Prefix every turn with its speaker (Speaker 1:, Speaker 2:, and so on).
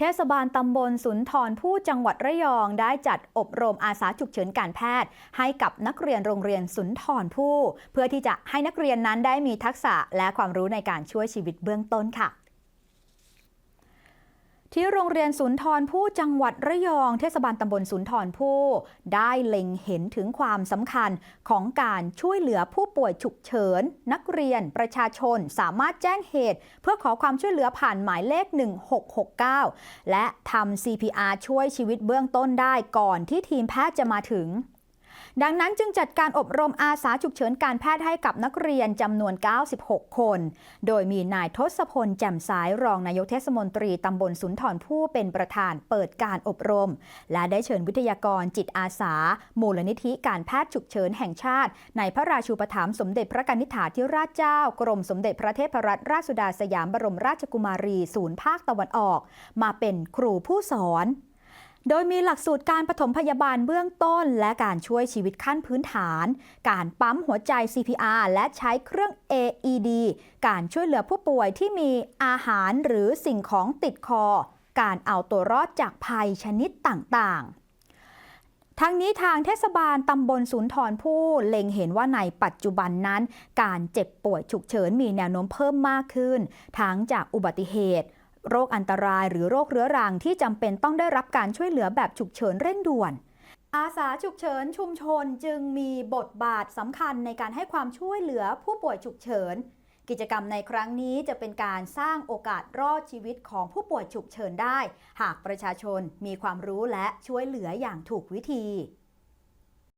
Speaker 1: เทศบาลตำบลสุนทรผู้จังหวัดระยองได้จัดอบรมอาสาฉุกเฉินการแพทย์ ให้กับนักเรียนโรงเรียนสุนทรผู้ เพื่อที่จะให้นักเรียนนั้นได้มีทักษะและความรู้ในการช่วยชีวิตเบื้องต้นค่ะ ที่โรงเรียนสุนทรผู้จังหวัดระยอง เทศบาลตำบลสุนทรผู้ ได้เล็งเห็นถึงความสำคัญของการช่วยเหลือผู้ป่วยฉุกเฉิน นักเรียนประชาชนสามารถแจ้งเหตุ เพื่อขอความช่วยเหลือผ่านหมายเลข 1669 และทำ CPR ช่วยชีวิตเบื้องต้นได้ก่อนที่ทีมแพทย์จะมาถึง ดังนั้นจึงจัดการอบรมอาสาฉุกเฉินการแพทย์ให้กับนักเรียนจำนวน 96 คน โดยมีนายทศพลแจ่มสายรองนายกเทศมนตรีตำบลสุนทรผู้เป็นประธานเปิดการอบรม และได้เชิญวิทยากรจิตอาสา มูลนิธิการแพทย์ฉุกเฉินแห่งชาติ ในพระราชูปถัมภ์สมเด็จพระกนิษฐาธิราชเจ้า กรมสมเด็จพระเทพรัตนราชสุดาสยามบรมราชกุมารีศูนย์ภาคตะวันออก มาเป็นครูผู้สอน โดยมีหลักสูตรการปฐมพยาบาลเบื้องต้น และการช่วยชีวิตขั้นพื้นฐาน การปั๊มหัวใจ CPR และใช้เครื่อง AED การช่วยเหลือผู้ป่วยที่มีอาหารหรือสิ่งของติดคอ การเอาตัวรอดจากภัยชนิดต่างๆทั้งนี้ทางเทศบาลตำบลสุนทรผู้เล็งเห็นว่าในปัจจุบันนั้น การเจ็บป่วยฉุกเฉินมีแนวโน้มเพิ่มมากขึ้น ทั้งจากอุบัติเหตุ โรคอันตรายหรือโรคเรื้อรังที่จำเป็นต้องได้รับการช่วยเหลือแบบฉุกเฉินเร่งด่วน อาสาฉุกเฉินชุมชนจึงมีบทบาทสำคัญในการให้ความช่วยเหลือผู้ป่วยฉุกเฉิน กิจกรรมในครั้งนี้จะเป็นการสร้างโอกาสรอดชีวิตของผู้ป่วยฉุกเฉินได้ หากประชาชนมีความรู้และช่วยเหลืออย่างถูกวิธี